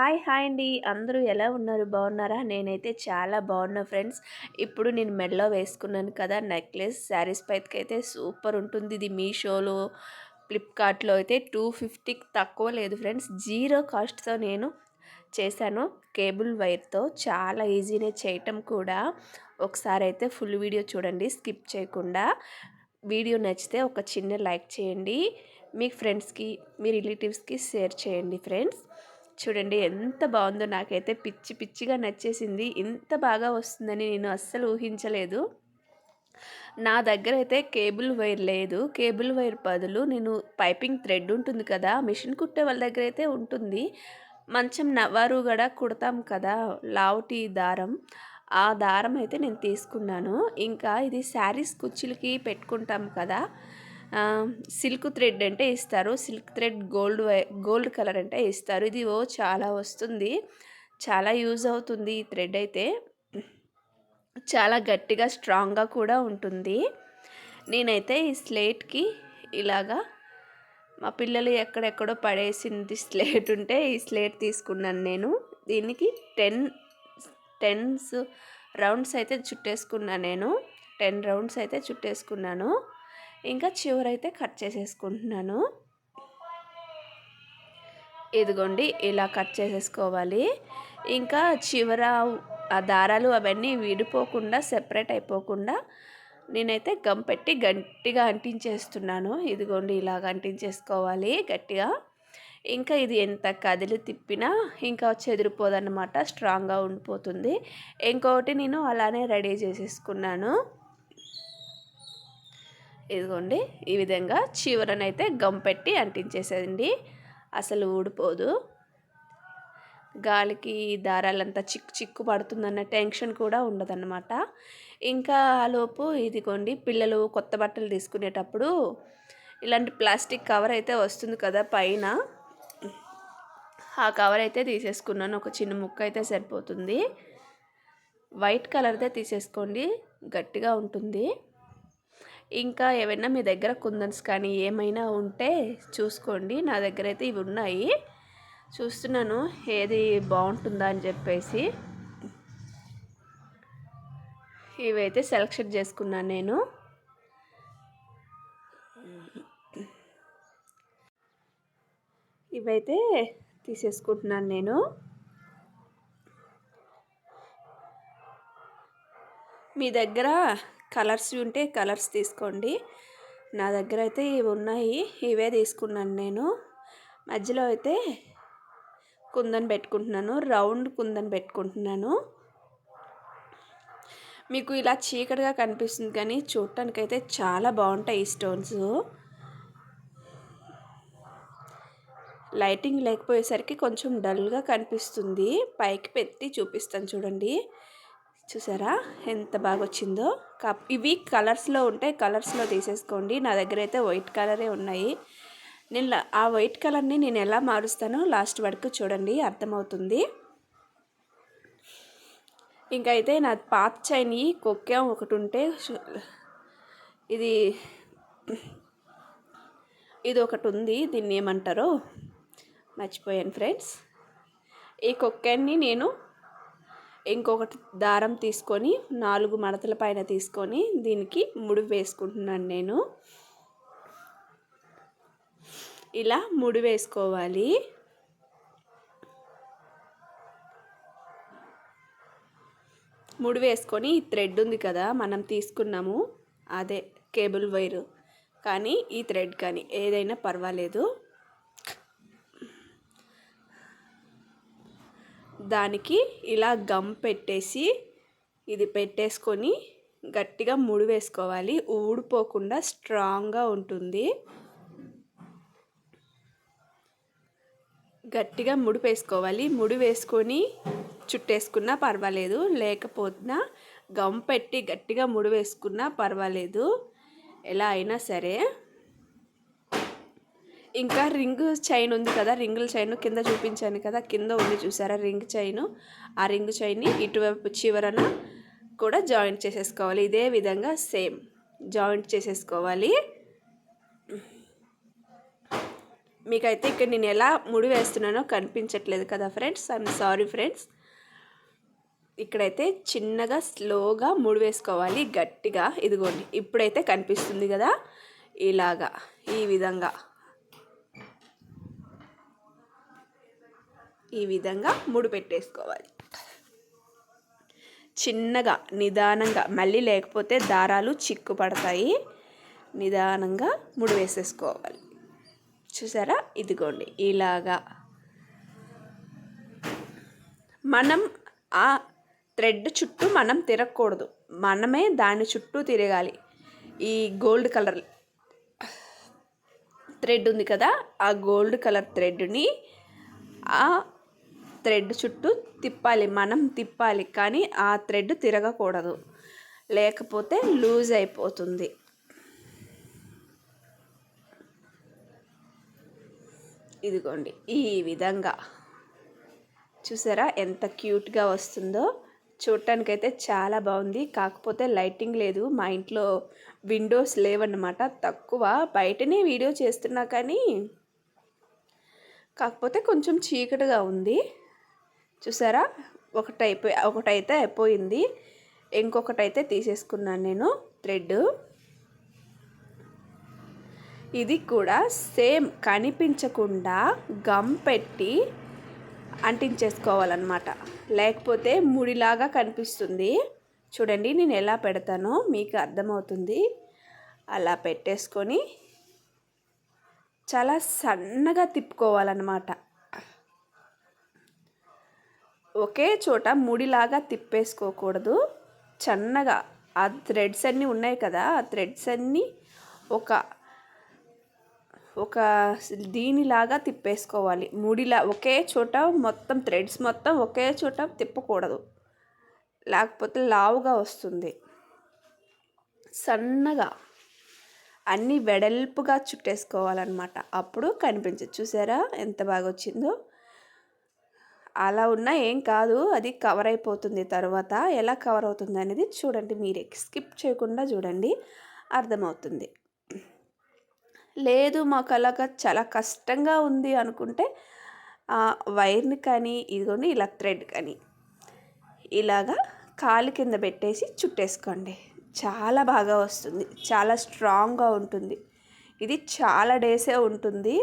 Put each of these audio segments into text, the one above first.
Hi hi అండి. అందరూ ఎలా ఉన్నారు? బాగున్నారా? నేనైతే చాలా బాగున్నా ఫ్రెండ్స్. ఇప్పుడు నేను మెడలో వేసుకున్నాను కదా నెక్లెస్. శారీస్ పైకి అయితే సూపర్ ఉంటుంది ఇది. మీషోలో ఫ్లిప్కార్ట్లో అయితే టూ ఫిఫ్టీకి తక్కువ లేదు ఫ్రెండ్స్. జీరో కాస్ట్తో నేను చేశాను కేబుల్ వైర్తో. చాలా ఈజీనే చేయటం కూడా. ఒకసారి అయితే ఫుల్ వీడియో చూడండి స్కిప్ చేయకుండా. వీడియో నచ్చితే ఒక చిన్న లైక్ చేయండి. మీ ఫ్రెండ్స్కి మీ రిలేటివ్స్కి షేర్ చేయండి ఫ్రెండ్స్. చూడండి ఎంత బాగుందో నాకైతే పిచ్చి పిచ్చిగా నచ్చేసింది. ఇంత బాగా వస్తుందని నేను అస్సలు ఊహించలేదు. నా దగ్గర అయితే కేబుల్ వైర్ లేదు. కేబుల్ వైర్ బదులు నేను పైపింగ్ థ్రెడ్ ఉంటుంది కదా మిషన్ కుట్టే వాళ్ళ దగ్గర అయితే ఉంటుంది. మంచం నవ్వారు కూడా కుడతాం కదా లావుటి దారం. ఆ దారం అయితే నేను తీసుకున్నాను. ఇంకా ఇది శారీస్ కుర్చీలకి పెట్టుకుంటాం కదా సిల్క్ థ్రెడ్ అంటే ఇస్తారు. Silk thread gold gold colour అంటే ఇస్తారు. ఇది ఓ చాలా వస్తుంది. చాలా యూజ్ అవుతుంది ఈ థ్రెడ్ అయితే. చాలా గట్టిగా స్ట్రాంగ్గా కూడా ఉంటుంది. నేనైతే ఈ స్లేట్కి ఇలాగా మా పిల్లలు ఎక్కడెక్కడో పడేసింది స్లేట్ ఉంటే ఈ స్లేట్ తీసుకున్నాను నేను. దీనికి టెన్ టెన్స్ రౌండ్స్ అయితే చుట్టేసుకున్నాను నేను. టెన్ రౌండ్స్ అయితే చుట్టేసుకున్నాను. ఇంకా చివరైతే కట్ చేసేసుకుంటున్నాను. ఇదిగోండి ఇలా కట్ చేసేసుకోవాలి. ఇంకా చివర ఆ దారాలు అవన్నీ విడిపోకుండా సెపరేట్ అయిపోకుండా నేనైతే గమ్ పెట్టి గట్టిగా అంటించేస్తున్నాను. ఇదిగోండి ఇలాగ అంటించేసుకోవాలి గట్టిగా. ఇంకా ఇది ఎంత కదిలి తిప్పినా ఇంకా చెదిరిపోదన్నమాట స్ట్రాంగ్గా ఉండిపోతుంది. ఇంకొకటి నేను అలానే రెడీ చేసేసుకున్నాను. ఇదిగోండి ఈ విధంగా చివరనైతే గమ్ పెట్టి అంటించేసేయండి. అసలు ఊడిపోదు. గాలికి దారాలంతా చిక్కు చిక్కు పడుతుందన్న టెన్షన్ కూడా ఉండదన్నమాట. ఇంకా ఆలోపు ఇదిగోండి పిల్లలు కొత్త బట్టలు తీసుకునేటప్పుడు ఇలాంటి ప్లాస్టిక్ కవర్ అయితే వస్తుంది కదా పైన. ఆ కవర్ అయితే తీసేసుకున్నాను. ఒక చిన్న ముక్క అయితే సరిపోతుంది. వైట్ కలర్దే తీసేసుకోండి. గట్టిగా ఉంటుంది. ఇంకా ఏమైనా మీ దగ్గర కుందన్స్ కానీ ఏమైనా ఉంటే చూసుకోండి. నా దగ్గర అయితే ఇవి ఉన్నాయి. చూస్తున్నాను ఏది బాగుంటుందా అని చెప్పేసి. ఇవైతే సెలెక్షన్ చేసుకున్నాను నేను. ఇవైతే తీసేసుకుంటున్నాను నేను. మీ దగ్గర కలర్స్ ఉంటే కలర్స్ తీసుకోండి. నా దగ్గర అయితే ఇవి ఉన్నాయి. ఇవే తీసుకున్నాను నేను. మధ్యలో అయితే కుందన్ పెట్టుకుంటున్నాను. రౌండ్ కుందన్ పెట్టుకుంటున్నాను. మీకు ఇలా చీకటిగా కనిపిస్తుంది కానీ చూడటానికైతే చాలా బాగుంటాయి ఈ స్టోన్స్. లైటింగ్ లేకపోయేసరికి కొంచెం డల్గా కనిపిస్తుంది. పైకి పెట్టి చూపిస్తాను చూడండి. చూసారా? ఎంత బాగా వచ్చిందో కప్ ఇవి కలర్స్లో ఉంటే కలర్స్లో తీసేసుకోండి. నా దగ్గర అయితే వైట్ కలరే ఉన్నాయి. నేను ఆ వైట్ కలర్ని నేను ఎలా మారుస్తానో లాస్ట్ వరకు చూడండి అర్థమవుతుంది. ఇంకైతే అయితే నా పాత చైని కొక్కేం ఒకటి ఉంటే ఇది ఇది ఒకటి ఉంది దీన్ని ఏమంటారో? మర్చిపోయాను ఫ్రెండ్స్ ఈ కొక్కాన్ని నేను ఇంకొకటి దారం తీసుకొని నాలుగు మడతల పైన తీసుకొని దీనికి ముడి వేసుకుంటున్నాను నేను. ఇలా ముడి వేసుకోవాలి. ముడి వేసుకొని ఈ థ్రెడ్ ఉంది కదా మనం తీసుకున్నాము. అదే కేబుల్ వైరు. కానీ ఈ థ్రెడ్ కానీ ఏదైనా పర్వాలేదు. దానికి ఇలా గమ్ పెట్టేసి ఇది పెట్టేసుకొని గట్టిగా ముడి వేసుకోవాలి. ఊడిపోకుండా స్ట్రాంగ్గా ఉంటుంది. గట్టిగా ముడి వేసుకోవాలి. ముడి వేసుకొని చుట్టేసుకున్నా పర్వాలేదు. లేకపోతున్నా గమ్ పెట్టి గట్టిగా ముడి వేసుకున్నా పర్వాలేదు. ఎలా అయినా సరే ఇంకా రింగ్ చైన్ ఉంది కదా రింగుల చైన్ కింద చూపించాను కదా కింద ఉంది చూసారా రింగ్ చైన్? ఆ రింగ్ చైన్ని ఇటువైపు చివరన కూడా జాయింట్ చేసేసుకోవాలి. ఇదే విధంగా సేమ్ జాయింట్ చేసేసుకోవాలి. మీకైతే ఇక్కడ నేను ఎలా ముడి వేస్తున్నానో కనిపించట్లేదు కదా ఫ్రెండ్స్. I'm sorry friends. ఇక్కడైతే చిన్నగా స్లోగా ముడి వేసుకోవాలి గట్టిగా. ఇదిగోండి ఇప్పుడైతే కనిపిస్తుంది కదా ఇలాగా ఈ విధంగా. ఈ విధంగా ముడి పెట్టేసుకోవాలి. చిన్నగా నిదానంగా మళ్ళీ లేకపోతే దారాలు చిక్కు పడతాయి నిదానంగా ముడి వేసేసుకోవాలి. చూసారా? ఇదిగోండి ఇలాగా. మనం ఆ థ్రెడ్ చుట్టూ మనం తిరగకూడదు. మనమే దాని చుట్టూ తిరగాలి. ఈ గోల్డ్ కలర్ థ్రెడ్ ఉంది కదా ఆ గోల్డ్ కలర్ థ్రెడ్ని ఆ థ్రెడ్ చుట్టూ తిప్పాలి మనం తిప్పాలి కానీ ఆ థ్రెడ్ తిరగకూడదు. లేకపోతే లూజ్ అయిపోతుంది. ఇదిగోండి ఈ విధంగా. చూసారా ఎంత క్యూట్గా వస్తుందో? చూడటానికైతే చాలా బాగుంది. కాకపోతే లైటింగ్ లేదు. మా ఇంట్లో విండోస్ లేవన్నమాట. తక్కువ. బయటనే వీడియో చేస్తున్నా కానీ కాకపోతే కొంచెం చీకటిగా ఉంది. చూసారా? ఒకటి అయిపోయి ఒకటైతే అయిపోయింది. ఇంకొకటి అయితే తీసేసుకున్నాను నేను థ్రెడ్. ఇది కూడా సేమ్ కనిపించకుండా గమ్ పెట్టి అంటించేసుకోవాలన్నమాట. లేకపోతే ముడిలాగా కనిపిస్తుంది. చూడండి నేను ఎలా పెడతానో మీకు అర్థమవుతుంది. అలా పెట్టేసుకొని చాలా సన్నగా తిప్పుకోవాలన్నమాట. ఒకే చోట ముడిలాగా తిప్పేసుకోకూడదు. చన్నగా ఆ థ్రెడ్స్ అన్నీ ఉన్నాయి కదా ఆ థ్రెడ్స్ అన్నీ ఒక ఒక దీనిలాగా తిప్పేసుకోవాలి. ముడిలా ఒకే చోట మొత్తం థ్రెడ్స్ మొత్తం ఒకే చోట తిప్పకూడదు. లేకపోతే లావుగా వస్తుంది. సన్నగా అన్నీ వెడల్పుగా చుట్టేసుకోవాలన్నమాట. అప్పుడు కనిపించదు. చూసారా? ఎంత బాగా వచ్చిందో అలా ఉన్నా ఏం కాదు. అది కవర్ అయిపోతుంది తర్వాత. ఎలా కవర్ అవుతుంది అనేది చూడండి మీరే. స్కిప్ చేయకుండా చూడండి. అర్థమవుతుంది. లేదు మాకు అలాగా చాలా కష్టంగా ఉంది అనుకుంటే వైర్ని కానీ ఇదిగోండి ఇలా థ్రెడ్ కానీ ఇలాగా కాలు కింద పెట్టేసి చుట్టేసుకోండి. చాలా బాగా వస్తుంది. చాలా స్ట్రాంగ్గా ఉంటుంది. ఇది చాలా డేసే ఉంటుంది.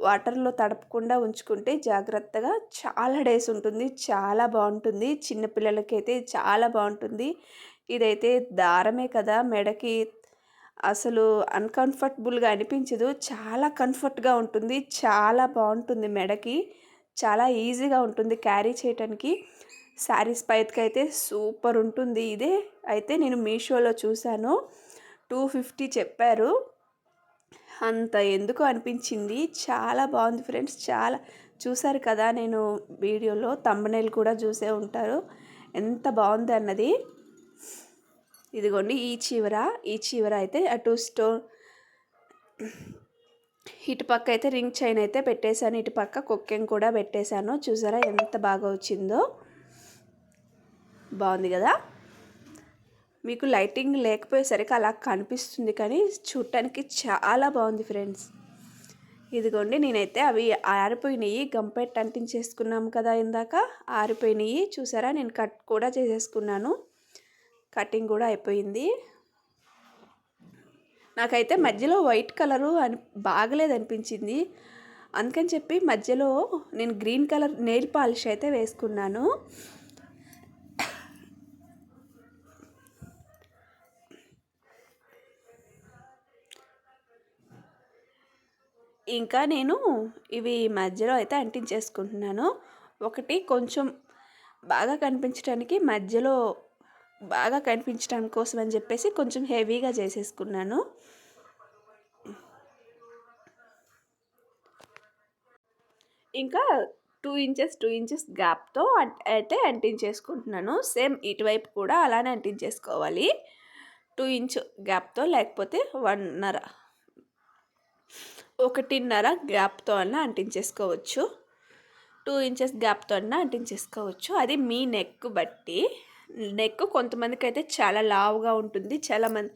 వాటర్లో తడపకుండా ఉంచుకుంటే జాగ్రత్తగా చాలా డేస్ ఉంటుంది. చాలా బాగుంటుంది. చిన్నపిల్లలకైతే చాలా బాగుంటుంది. ఇదైతే దారమే కదా మెడకి. అసలు అన్కంఫర్టబుల్గా అనిపించదు. చాలా కంఫర్ట్గా ఉంటుంది. చాలా బాగుంటుంది మెడకి. చాలా ఈజీగా ఉంటుంది క్యారీ చేయటానికి. శారీస్ పైకి అయితే సూపర్ ఉంటుంది. ఇదే అయితే నేను మీషోలో చూశాను. టూ ఫిఫ్టీ చెప్పారు. అంత ఎందుకు అనిపించింది? చాలా బాగుంది ఫ్రెండ్స్. చాలా చూసారు కదా నేను వీడియోలో తమ్మనేలు కూడా చూసే ఉంటారు. ఎంత బాగుంది అన్నది. ఇదిగోండి ఈ చివర. ఈ చివర అయితే అటు స్టోన్ ఇటు పక్క అయితే రింగ్ చైన్ అయితే పెట్టేశాను. ఇటు పక్క కుక్కెం కూడా పెట్టేశాను. చూసారా ఎంత బాగా వచ్చిందో. బాగుంది కదా? మీకు లైటింగ్ లేకపోయేసరికి అలా కనిపిస్తుంది కానీ చూడటానికి చాలా బాగుంది ఫ్రెండ్స్. ఇదిగోండి నేనైతే అవి ఆరిపోయినాయి. గంపెట్ అంటించేసుకున్నాం కదా ఇందాక. ఆరిపోయినాయి. చూసారా? నేను కట్ కూడా చేసేసుకున్నాను. కటింగ్ కూడా అయిపోయింది. నాకైతే మధ్యలో వైట్ కలరు అని బాగలేదు అనిపించింది. అందుకని చెప్పి మధ్యలో నేను గ్రీన్ కలర్ నెయిల్ పాలిష్ అయితే వేసుకున్నాను. ఇంకా నేను ఇవి మధ్యలో అయితే అంటించేసుకుంటున్నాను. ఒకటి కొంచెం బాగా కనిపించడానికి మధ్యలో బాగా కనిపించడం కోసం అని చెప్పేసి కొంచెం హెవీగా చేసేసుకున్నాను. ఇంకా టూ ఇంచెస్ టూ ఇంచెస్ గ్యాప్తో అయితే అంటించేసుకుంటున్నాను. సేమ్ ఇటువైపు కూడా అలానే అంటించేసుకోవాలి. టూ ఇంచ్ గ్యాప్తో లేకపోతే వన్నర ఒకటిన్నర గ్యాప్తో అన్న అంటించేసుకోవచ్చు. టూ ఇంచెస్ గ్యాప్తో అన్న అంటించేసుకోవచ్చు. అది మీ నెక్ బట్టి. నెక్ కొంతమందికి అయితే చాలా లావుగా ఉంటుంది. చాలా మంది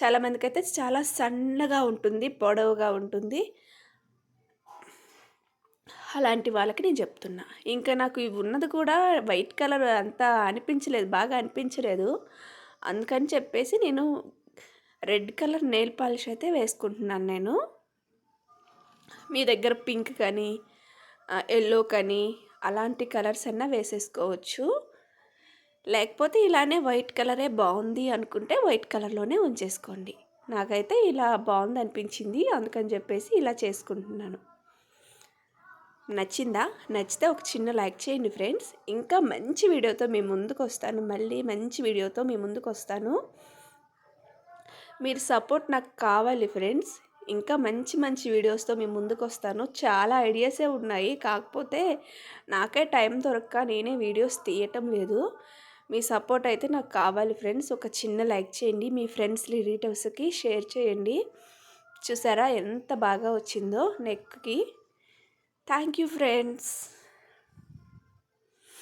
చాలామందికి అయితే చాలా సన్నగా ఉంటుంది పొడవుగా ఉంటుంది. అలాంటి వాళ్ళకి నేను చెప్తున్నా. ఇంకా నాకు ఇవి ఉన్నది కూడా వైట్ కలర్ అంతా అనిపించలేదు బాగా అనిపించలేదు. అందుకని చెప్పేసి నేను రెడ్ కలర్ నెయిల్ పాలిష్ అయితే వేసుకుంటున్నాను నేను. మీ దగ్గర పింక్ కానీ ఎల్లో కానీ అలాంటి కలర్స్ అన్నా వేసేసుకోవచ్చు. లేకపోతే ఇలానే వైట్ కలరే బాగుంది అనుకుంటే వైట్ కలర్లోనే ఉంచేసుకోండి. నాకైతే ఇలా బాగుంది అనిపించింది అందుకని చెప్పేసి ఇలా చేసుకుంటున్నాను. నచ్చిందా? నచ్చితే ఒక చిన్న లైక్ చేయండి ఫ్రెండ్స్. ఇంకా మంచి వీడియోతో మీ ముందుకు వస్తాను. మళ్ళీ మంచి వీడియోతో మీ ముందుకు వస్తాను. మీరు సపోర్ట్ నాకు కావాలి ఫ్రెండ్స్. ఇంకా మంచి మంచి వీడియోస్తో మీ ముందుకు వస్తాను చాలా ఐడియాసే ఉన్నాయి. కాకపోతే నాకే టైం దొరక్క నేనే వీడియోస్ తీయటం లేదు. మీ సపోర్ట్ అయితే నాకు కావాలి ఫ్రెండ్స్. ఒక చిన్న లైక్ చేయండి. మీ ఫ్రెండ్స్ రిలేటివ్స్కి షేర్ చేయండి. చూసారా ఎంత బాగా వచ్చిందో నెక్కి. Thank you friends.